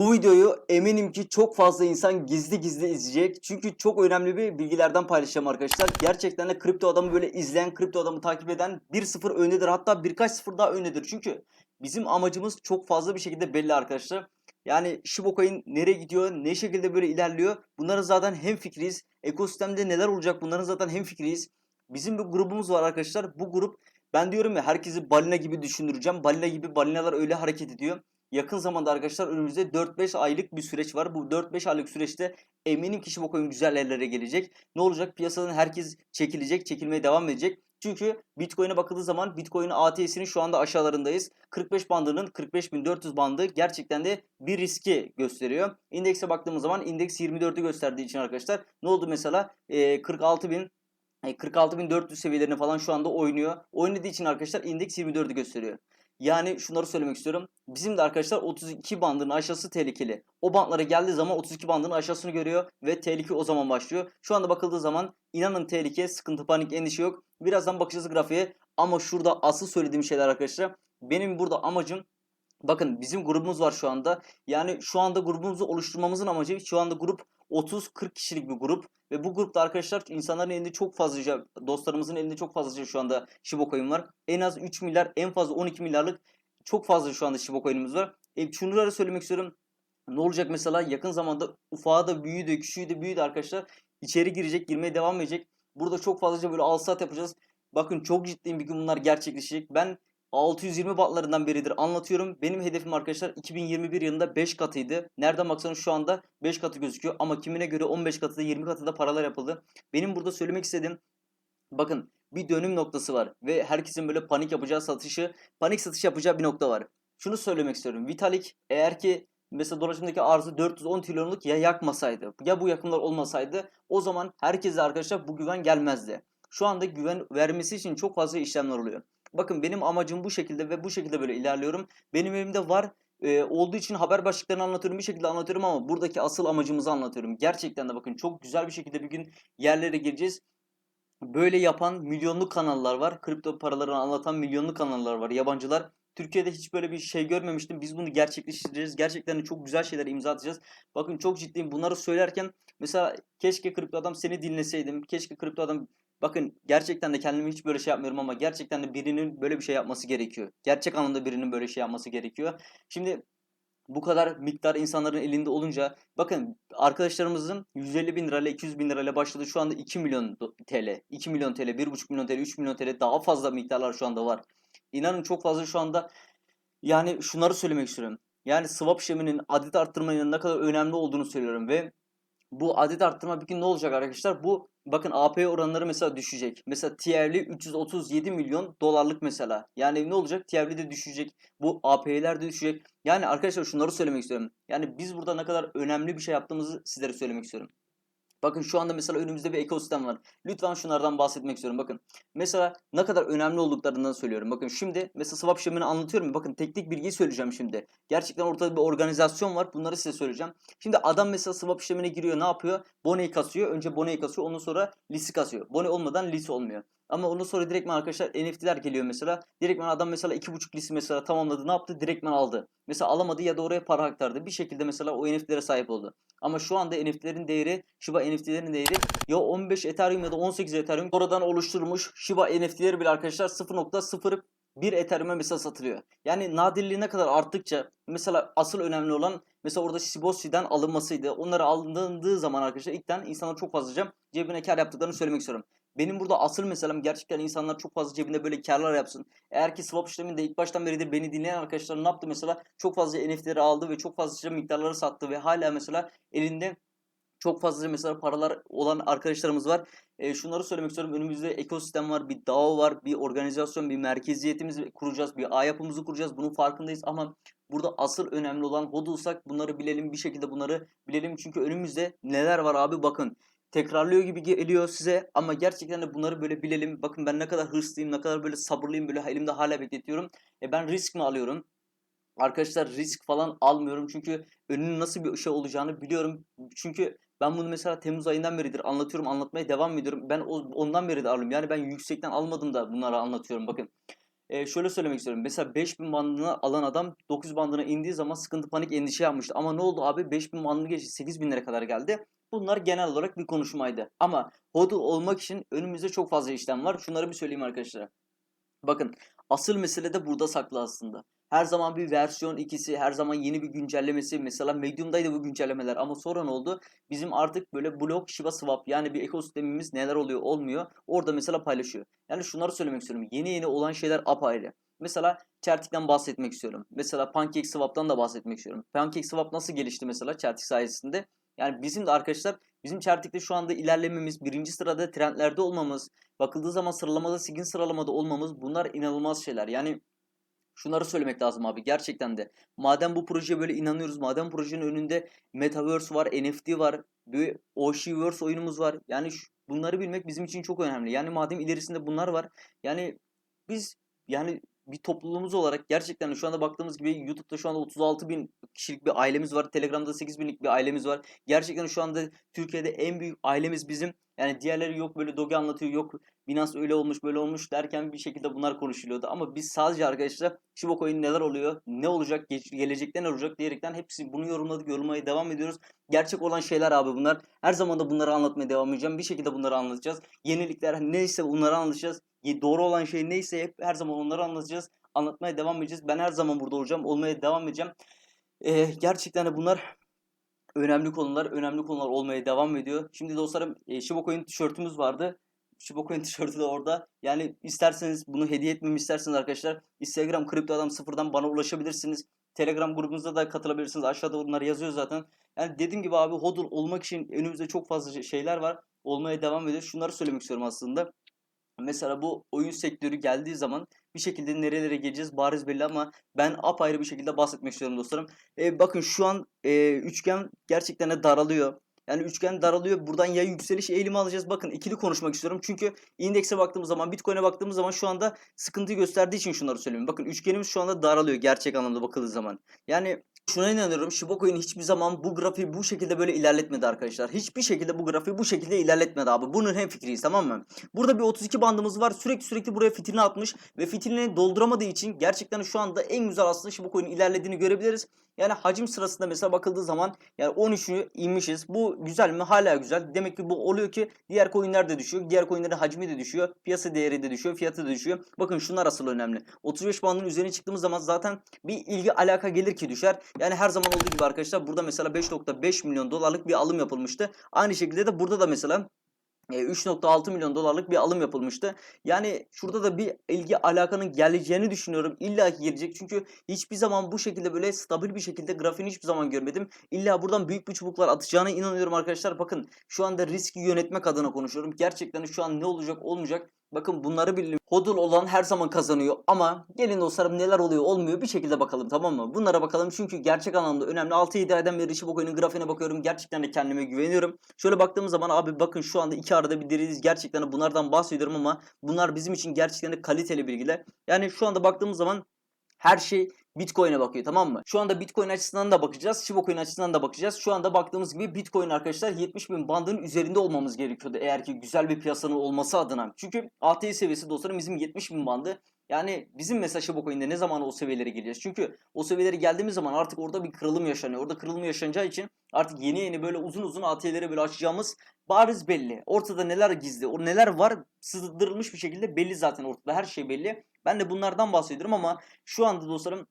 Bu videoyu eminim ki çok fazla insan gizli gizli izleyecek. Çünkü çok önemli bir bilgilerden paylaşacağım arkadaşlar. Gerçekten de kripto adamı böyle izleyen, kripto adamı takip eden 1-0 öndedir. Hatta birkaç sıfır daha öndedir. Çünkü bizim amacımız çok fazla bir şekilde belli arkadaşlar. Yani Shiba Coin nereye gidiyor, ne şekilde böyle ilerliyor. Bunların zaten hem fikriyiz. Ekosistemde neler olacak bunların zaten hem fikriyiz. Bizim bir grubumuz var arkadaşlar. Bu grup ben diyorum ya herkesi balina gibi düşündüreceğim. Balina gibi balinalar öyle hareket ediyor. Yakın zamanda arkadaşlar önümüzde 4-5 aylık bir süreç var. Bu 4-5 aylık süreçte eminim ki Coin güzel yerlere gelecek. Ne olacak? Piyasadan herkes çekilecek, çekilmeye devam edecek. Çünkü Bitcoin'e bakıldığı zaman Bitcoin ATS'inin şu anda aşağılarındayız. 45 bandının 45.400 bandı gerçekten de bir riski gösteriyor. İndekse baktığımız zaman indeks 24'ü gösterdiği için arkadaşlar ne oldu mesela? Ee, 46.000 e, 46.400 seviyelerine falan şu anda oynuyor. Oynadığı için arkadaşlar indeks 24'ü gösteriyor. Yani şunları söylemek istiyorum. Bizim de arkadaşlar 32 bandının aşağısı tehlikeli. O bandlara geldiği zaman 32 bandının aşağısını görüyor ve tehlike o zaman başlıyor. Şu anda bakıldığı zaman inanın tehlike, sıkıntı, panik, endişe yok. Birazdan bakacağız grafiğe ama şurada asıl söylediğim şeyler arkadaşlar. Benim burada amacım Bakın bizim grubumuz var şu anda. Yani şu anda grubumuzu oluşturmamızın amacı şu anda grup 30-40 kişilik bir grup. Ve bu grupta arkadaşlar insanların elinde çok fazlaca, dostlarımızın elinde çok fazlaca şu anda Shiba Coin var. En az 3 milyar, en fazla 12 milyarlık çok fazla şu anda Shiba Coin'imiz var. E, şunları söylemek istiyorum. Ne olacak mesela yakın zamanda ufağı da büyüdü, küçüğü de büyüdü arkadaşlar. İçeri girecek, girmeye devam edecek. Burada çok fazlaca böyle al sat yapacağız. Bakın çok ciddiyim bir gün bunlar gerçekleşecek. Ben 620 wattlarından beridir anlatıyorum. Benim hedefim arkadaşlar 2021 yılında 5 katıydı. Nereden baksanız şu anda 5 katı gözüküyor. Ama kimine göre 15 katı da 20 katı da paralar yapıldı. Benim burada söylemek istediğim bakın bir dönüm noktası var. Ve herkesin böyle panik yapacağı satışı, panik satış yapacağı bir nokta var. Şunu söylemek istiyorum. Vitalik eğer ki mesela dolaşımdaki arzı 410 trilyonluk ya yakmasaydı ya bu yakımlar olmasaydı o zaman herkese arkadaşlar bu güven gelmezdi. Şu anda güven vermesi için çok fazla işlemler oluyor. Bakın benim amacım bu şekilde ve bu şekilde böyle ilerliyorum. Benim elimde var e, olduğu için haber başlıklarını anlatıyorum bir şekilde anlatıyorum ama buradaki asıl amacımızı anlatıyorum. Gerçekten de bakın çok güzel bir şekilde bir gün yerlere gireceğiz. Böyle yapan milyonluk kanallar var. Kripto paralarını anlatan milyonluk kanallar var. Yabancılar. Türkiye'de hiç böyle bir şey görmemiştim. Biz bunu gerçekleştireceğiz. Gerçekten de çok güzel şeyler imza atacağız. Bakın çok ciddiyim. Bunları söylerken mesela keşke kripto adam seni dinleseydim. Keşke kripto adam Bakın gerçekten de kendimi hiç böyle şey yapmıyorum ama gerçekten de birinin böyle bir şey yapması gerekiyor. Gerçek anlamda birinin böyle şey yapması gerekiyor. Şimdi bu kadar miktar insanların elinde olunca bakın arkadaşlarımızın 150 bin lirayla 200 bin lirayla başladı şu anda 2 milyon TL, 2 milyon TL, 1,5 milyon TL, 3 milyon TL daha fazla miktarlar şu anda var. İnanın çok fazla şu anda yani şunları söylemek istiyorum. Yani swap işleminin adet arttırmanın ne kadar önemli olduğunu söylüyorum ve bu adet arttırma bir gün ne olacak arkadaşlar? Bu bakın AP oranları mesela düşecek. Mesela TR'li 337 milyon dolarlık mesela. Yani ne olacak? TR'li de düşecek. Bu AP'ler de düşecek. Yani arkadaşlar şunları söylemek istiyorum. Yani biz burada ne kadar önemli bir şey yaptığımızı sizlere söylemek istiyorum. Bakın şu anda mesela önümüzde bir ekosistem var. Lütfen şunlardan bahsetmek istiyorum. Bakın mesela ne kadar önemli olduklarından söylüyorum. Bakın şimdi mesela swap işlemini anlatıyorum. Bakın teknik bilgiyi söyleyeceğim şimdi. Gerçekten ortada bir organizasyon var. Bunları size söyleyeceğim. Şimdi adam mesela swap işlemine giriyor. Ne yapıyor? Bone'yi kasıyor. Önce Bone'yi kasıyor. Ondan sonra Lis'i kasıyor. Bone olmadan Lis olmuyor. Ama ondan sonra direktmen arkadaşlar NFT'ler geliyor mesela. Direktmen adam mesela 2.5 lisi mesela tamamladı. Ne yaptı? Direktmen aldı. Mesela alamadı ya da oraya para aktardı. Bir şekilde mesela o NFT'lere sahip oldu. Ama şu anda NFT'lerin değeri, Shiba NFT'lerin değeri ya 15 Ethereum ya da 18 Ethereum oradan oluşturmuş Shiba NFT'leri bile arkadaşlar 0.0 bir Ethereum'e mesela satılıyor. Yani nadirliği ne kadar arttıkça mesela asıl önemli olan mesela orada Sibosi'den alınmasıydı. Onları alındığı zaman arkadaşlar ilkten insanlar çok fazlaca cebine kar yaptıklarını söylemek istiyorum. Benim burada asıl meselem gerçekten insanlar çok fazla cebinde böyle karlar yapsın. Eğer ki swap işleminde ilk baştan beridir beni dinleyen arkadaşlar ne yaptı mesela? Çok fazla NFT'leri aldı ve çok fazla miktarları sattı ve hala mesela elinde çok fazla mesela paralar olan arkadaşlarımız var. E, şunları söylemek istiyorum. Önümüzde ekosistem var, bir DAO var, bir organizasyon, bir merkeziyetimizi kuracağız, bir ağ yapımızı kuracağız. Bunun farkındayız ama burada asıl önemli olan HODL'sak bunları bilelim, bir şekilde bunları bilelim. Çünkü önümüzde neler var abi bakın tekrarlıyor gibi geliyor size ama gerçekten de bunları böyle bilelim. Bakın ben ne kadar hırslıyım, ne kadar böyle sabırlıyım, böyle elimde hala bekletiyorum. E ben risk mi alıyorum? Arkadaşlar risk falan almıyorum çünkü önünün nasıl bir şey olacağını biliyorum. Çünkü ben bunu mesela Temmuz ayından beridir anlatıyorum, anlatmaya devam ediyorum. Ben ondan beri de alıyorum. Yani ben yüksekten almadım da bunları anlatıyorum bakın. e, şöyle söylemek istiyorum. Mesela 5000 bandına alan adam 9 bandına indiği zaman sıkıntı panik endişe yapmıştı. Ama ne oldu abi 5000 bandını geçti 8000'lere kadar geldi. Bunlar genel olarak bir konuşmaydı. Ama hodl olmak için önümüzde çok fazla işlem var. Şunları bir söyleyeyim arkadaşlar. Bakın asıl mesele de burada saklı aslında. Her zaman bir versiyon ikisi, her zaman yeni bir güncellemesi. Mesela Medium'daydı bu güncellemeler ama sonra ne oldu? Bizim artık böyle blok Shiba Swap yani bir ekosistemimiz neler oluyor olmuyor. Orada mesela paylaşıyor. Yani şunları söylemek istiyorum. Yeni yeni olan şeyler apayrı. Mesela Çertik'ten bahsetmek istiyorum. Mesela Pancake Swap'tan da bahsetmek istiyorum. Pancake Swap nasıl gelişti mesela Çertik sayesinde? Yani bizim de arkadaşlar bizim Çertik'te şu anda ilerlememiz, birinci sırada trendlerde olmamız, bakıldığı zaman sıralamada sigin sıralamada olmamız bunlar inanılmaz şeyler. Yani şunları söylemek lazım abi gerçekten de. Madem bu projeye böyle inanıyoruz, madem projenin önünde Metaverse var, NFT var, bir Oshiverse oyunumuz var. Yani şu- bunları bilmek bizim için çok önemli. Yani madem ilerisinde bunlar var, yani biz yani bir topluluğumuz olarak gerçekten şu anda baktığımız gibi YouTube'da şu anda 36 bin kişilik bir ailemiz var. Telegram'da 8 binlik bir ailemiz var. Gerçekten şu anda Türkiye'de en büyük ailemiz bizim. Yani diğerleri yok böyle Doge anlatıyor yok Binance öyle olmuş böyle olmuş derken bir şekilde bunlar konuşuluyordu. Ama biz sadece arkadaşlar Shiba Coin neler oluyor, ne olacak, gelecekte ne olacak diyerekten hepsi bunu yorumladık, yorumlamaya devam ediyoruz. Gerçek olan şeyler abi bunlar. Her zaman da bunları anlatmaya devam edeceğim. Bir şekilde bunları anlatacağız. Yenilikler neyse bunları anlatacağız. Doğru olan şey neyse hep her zaman onları anlatacağız. Anlatmaya devam edeceğiz. Ben her zaman burada olacağım. Olmaya devam edeceğim. Ee, gerçekten de bunlar önemli konular. Önemli konular olmaya devam ediyor. Şimdi dostlarım e, Shiba Coin tişörtümüz vardı. Shiba Coin tişörtü de orada. Yani isterseniz bunu hediye etmemi isterseniz arkadaşlar Instagram kripto adam sıfırdan bana ulaşabilirsiniz. Telegram grubumuzda da katılabilirsiniz. Aşağıda bunlar yazıyor zaten. Yani dediğim gibi abi hodl olmak için önümüzde çok fazla şey- şeyler var. Olmaya devam ediyor. Şunları söylemek istiyorum aslında. Mesela bu oyun sektörü geldiği zaman bir şekilde nerelere geleceğiz bariz belli ama ben apayrı bir şekilde bahsetmek istiyorum dostlarım. E, bakın şu an e, üçgen gerçekten de daralıyor. Yani üçgen daralıyor. Buradan ya yükseliş eğilimi alacağız. Bakın ikili konuşmak istiyorum. Çünkü indekse baktığımız zaman, Bitcoin'e baktığımız zaman şu anda sıkıntıyı gösterdiği için şunları söylüyorum. Bakın üçgenimiz şu anda daralıyor gerçek anlamda bakıldığı zaman. Yani şuna inanıyorum. Shiba Coin hiçbir zaman bu grafiği bu şekilde böyle ilerletmedi arkadaşlar. Hiçbir şekilde bu grafiği bu şekilde ilerletmedi abi. Bunun hem fikriyiz tamam mı? Burada bir 32 bandımız var. Sürekli sürekli buraya fitilini atmış ve fitilini dolduramadığı için gerçekten şu anda en güzel aslında Shiba Coin'in ilerlediğini görebiliriz. Yani hacim sırasında mesela bakıldığı zaman yani 13'ü inmişiz. Bu güzel mi? Hala güzel. Demek ki bu oluyor ki diğer coinler de düşüyor. Diğer coinlerin hacmi de düşüyor. Piyasa değeri de düşüyor. Fiyatı da düşüyor. Bakın şunlar asıl önemli. 35 bandın üzerine çıktığımız zaman zaten bir ilgi alaka gelir ki düşer. Yani her zaman olduğu gibi arkadaşlar burada mesela 5.5 milyon dolarlık bir alım yapılmıştı. Aynı şekilde de burada da mesela 3.6 milyon dolarlık bir alım yapılmıştı. Yani şurada da bir ilgi alakanın geleceğini düşünüyorum. İlla ki gelecek. Çünkü hiçbir zaman bu şekilde böyle stabil bir şekilde grafiğini hiçbir zaman görmedim. İlla buradan büyük bir çubuklar atacağına inanıyorum arkadaşlar. Bakın şu anda riski yönetmek adına konuşuyorum. Gerçekten şu an ne olacak olmayacak. Bakın bunları bilin. Hodl olan her zaman kazanıyor ama gelin dostlarım neler oluyor olmuyor bir şekilde bakalım tamam mı? Bunlara bakalım çünkü gerçek anlamda önemli. 6-7 aydan beri Shiba Coin'in grafiğine bakıyorum. Gerçekten de kendime güveniyorum. Şöyle baktığımız zaman abi bakın şu anda iki arada bir deriz. Gerçekten de bunlardan bahsediyorum ama bunlar bizim için gerçekten de kaliteli bilgiler. Yani şu anda baktığımız zaman her şey Bitcoin'e bakıyor tamam mı? Şu anda Bitcoin açısından da bakacağız. Shiba Coin açısından da bakacağız. Şu anda baktığımız gibi Bitcoin arkadaşlar 70 bin bandının üzerinde olmamız gerekiyordu. Eğer ki güzel bir piyasanın olması adına. Çünkü ATH seviyesi dostlarım bizim 70 bin bandı. Yani bizim mesela Coin'de ne zaman o seviyelere geleceğiz? Çünkü o seviyelere geldiğimiz zaman artık orada bir kırılım yaşanıyor. Orada kırılım yaşanacağı için artık yeni yeni böyle uzun uzun ATH'lere böyle açacağımız bariz belli. Ortada neler gizli, o neler var sızdırılmış bir şekilde belli zaten ortada. Her şey belli. Ben de bunlardan bahsediyorum ama şu anda dostlarım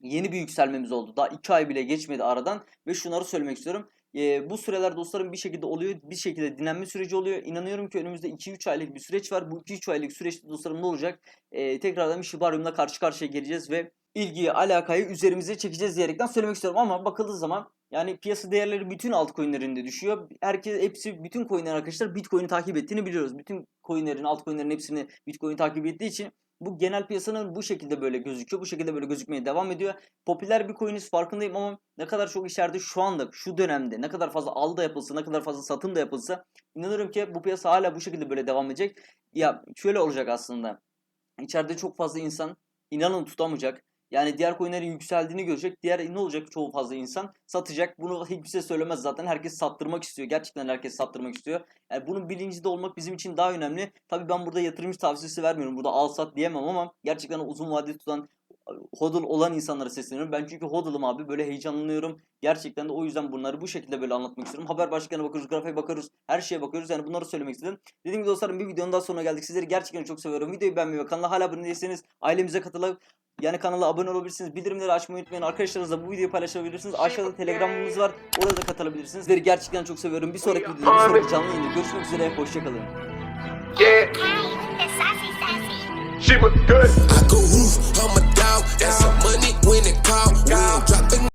yeni bir yükselmemiz oldu. Daha 2 ay bile geçmedi aradan ve şunları söylemek istiyorum. Ee, bu süreler dostlarım bir şekilde oluyor. Bir şekilde dinlenme süreci oluyor. İnanıyorum ki önümüzde 2-3 aylık bir süreç var. Bu 2-3 aylık süreçte dostlarım ne olacak? Ee, tekrardan bir Shibarium'la karşı karşıya geleceğiz ve ilgiyi, alakayı üzerimize çekeceğiz diyerekten söylemek istiyorum. Ama bakıldığı zaman yani piyasa değerleri bütün altcoin'lerinde düşüyor. Herkes hepsi bütün coin'ler arkadaşlar Bitcoin'i takip ettiğini biliyoruz. Bütün coin'lerin, altcoin'lerin hepsini Bitcoin takip ettiği için bu genel piyasanın bu şekilde böyle gözüküyor. Bu şekilde böyle gözükmeye devam ediyor. Popüler bir coin'iz farkındayım ama ne kadar çok içeride şu anda şu dönemde ne kadar fazla al da yapılsa ne kadar fazla satım da yapılsa inanıyorum ki bu piyasa hala bu şekilde böyle devam edecek. Ya şöyle olacak aslında. İçeride çok fazla insan inanın tutamayacak. Yani diğer coinlerin yükseldiğini görecek. Diğer ne olacak çoğu fazla insan? Satacak. Bunu kimse söylemez zaten. Herkes sattırmak istiyor. Gerçekten herkes sattırmak istiyor. Yani bunun bilincinde olmak bizim için daha önemli. Tabii ben burada yatırımcı tavsiyesi vermiyorum. Burada al sat diyemem ama gerçekten uzun vadeli tutan hodl olan insanlara sesleniyorum. Ben çünkü hodl'ım abi. Böyle heyecanlanıyorum. Gerçekten de o yüzden bunları bu şekilde böyle anlatmak istiyorum. Haber başlıklarına bakıyoruz, grafiğe bakıyoruz. Her şeye bakıyoruz. Yani bunları söylemek istedim. Dediğim gibi dostlarım bir videonun daha sonuna geldik. Sizleri gerçekten çok seviyorum. Videoyu beğenmeyi ve kanala hala abone değilseniz ailemize katılıp yani kanala abone olabilirsiniz. Bildirimleri açmayı unutmayın. Arkadaşlarınızla bu videoyu paylaşabilirsiniz. Aşağıda telegramımız var. Orada da katılabilirsiniz. Sizleri gerçekten çok seviyorum. Bir sonraki videoda, bir sonraki canlı yayında görüşmek üzere. Hoşçakalın. Yeah, Hey, it's sassy, sassy. she was good. I go roof, I'm a dog, that's some money